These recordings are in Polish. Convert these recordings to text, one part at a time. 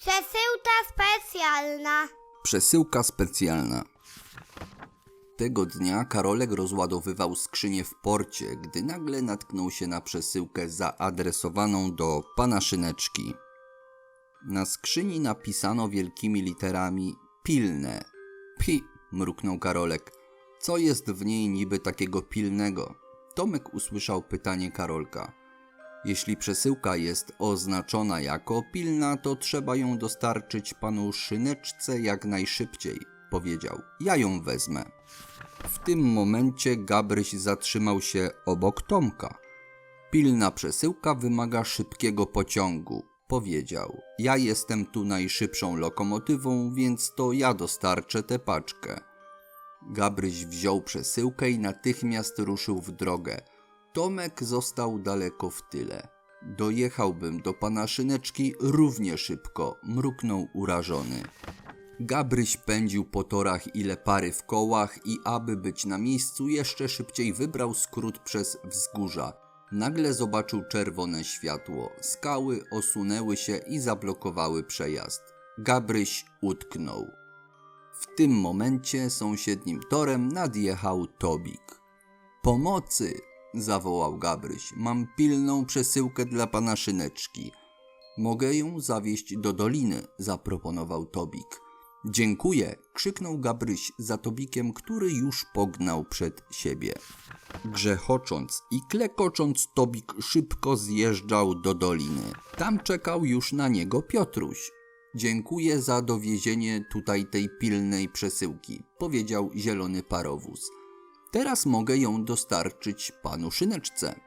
Przesyłka specjalna. Przesyłka specjalna. Tego dnia Karolek rozładowywał skrzynię w porcie, gdy nagle natknął się na przesyłkę zaadresowaną do pana Szyneczki. Na skrzyni napisano wielkimi literami pilne. Pi, mruknął Karolek. Co jest w niej niby takiego pilnego? Tomek usłyszał pytanie Karolka. Jeśli przesyłka jest oznaczona jako pilna, to trzeba ją dostarczyć panu Szyneczce jak najszybciej, powiedział. Ja ją wezmę. W tym momencie Gabryś zatrzymał się obok Tomka. Pilna przesyłka wymaga szybkiego pociągu, powiedział. Ja jestem tu najszybszą lokomotywą, więc to ja dostarczę tę paczkę. Gabryś wziął przesyłkę i natychmiast ruszył w drogę. Tomek został daleko w tyle. Dojechałbym do pana Szyneczki równie szybko, mruknął urażony. Gabryś pędził po torach ile pary w kołach i aby być na miejscu jeszcze szybciej wybrał skrót przez wzgórza. Nagle zobaczył czerwone światło. Skały osunęły się i zablokowały przejazd. Gabryś utknął. W tym momencie sąsiednim torem nadjechał Tobik. Pomocy! Zawołał Gabryś. Mam pilną przesyłkę dla pana Szyneczki. Mogę ją zawieźć do doliny, zaproponował Tobik. Dziękuję, krzyknął Gabryś za Tobikiem, który już pognał przed siebie. Grzechocząc i klekocząc, Tobik szybko zjeżdżał do doliny. Tam czekał już na niego Piotruś. Dziękuję za dowiezienie tutaj tej pilnej przesyłki, powiedział zielony parowóz. Teraz mogę ją dostarczyć panu Szyneczce.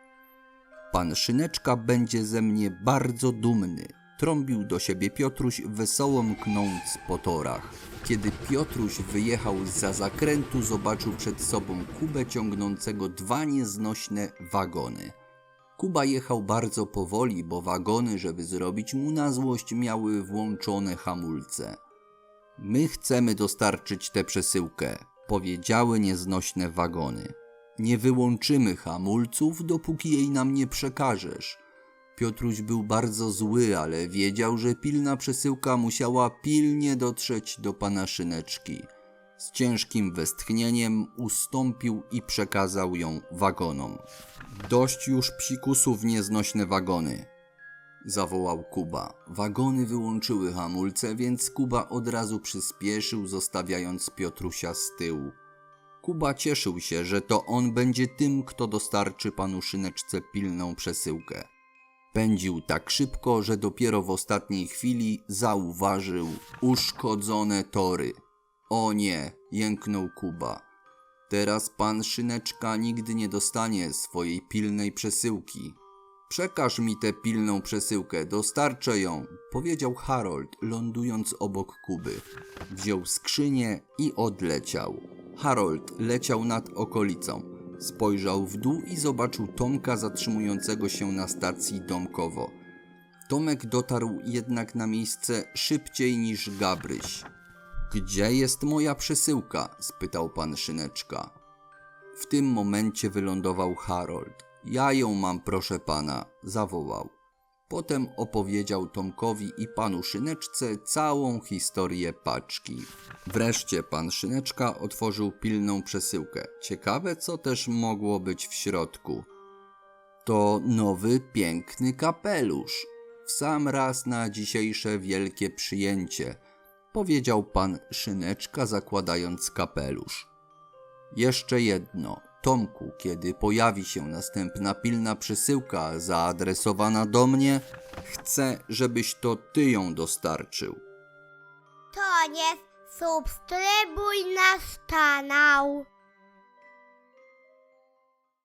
Pan Szyneczka będzie ze mnie bardzo dumny, trąbił do siebie Piotruś, wesoło mknąc po torach. Kiedy Piotruś wyjechał za zakrętu, zobaczył przed sobą Kubę ciągnącego dwa nieznośne wagony. Kuba jechał bardzo powoli, bo wagony, żeby zrobić mu na złość, miały włączone hamulce. My chcemy dostarczyć tę przesyłkę, powiedziały nieznośne wagony. Nie wyłączymy hamulców, dopóki jej nam nie przekażesz. Piotruś był bardzo zły, ale wiedział, że pilna przesyłka musiała pilnie dotrzeć do pana Szyneczki. Z ciężkim westchnieniem ustąpił i przekazał ją wagonom. Dość już psikusów nieznośne wagony, zawołał Kuba. Wagony wyłączyły hamulce, więc Kuba od razu przyspieszył, zostawiając Piotrusia z tyłu. Kuba cieszył się, że to on będzie tym, kto dostarczy panu Szyneczce pilną przesyłkę. Pędził tak szybko, że dopiero w ostatniej chwili zauważył uszkodzone tory. O nie, jęknął Kuba. Teraz pan Szyneczka nigdy nie dostanie swojej pilnej przesyłki. Przekaż mi tę pilną przesyłkę, dostarczę ją, powiedział Harold, lądując obok Kuby. Wziął skrzynię i odleciał. Harold leciał nad okolicą. Spojrzał w dół i zobaczył Tomka zatrzymującego się na stacji domkowo. Tomek dotarł jednak na miejsce szybciej niż Gabryś. Gdzie jest moja przesyłka? spytał pan Szyneczka. W tym momencie wylądował Harold. Ja ją mam, proszę pana, zawołał. Potem opowiedział Tomkowi i panu Szyneczce całą historię paczki. Wreszcie pan Szyneczka otworzył pilną przesyłkę. Ciekawe, co też mogło być w środku. To nowy, piękny kapelusz. W sam raz na dzisiejsze wielkie przyjęcie, powiedział pan Szyneczka, zakładając kapelusz. Jeszcze jedno. Tomku, kiedy pojawi się następna pilna przesyłka zaadresowana do mnie, chcę, żebyś to ty ją dostarczył. To nie subskrybuj nasz kanał.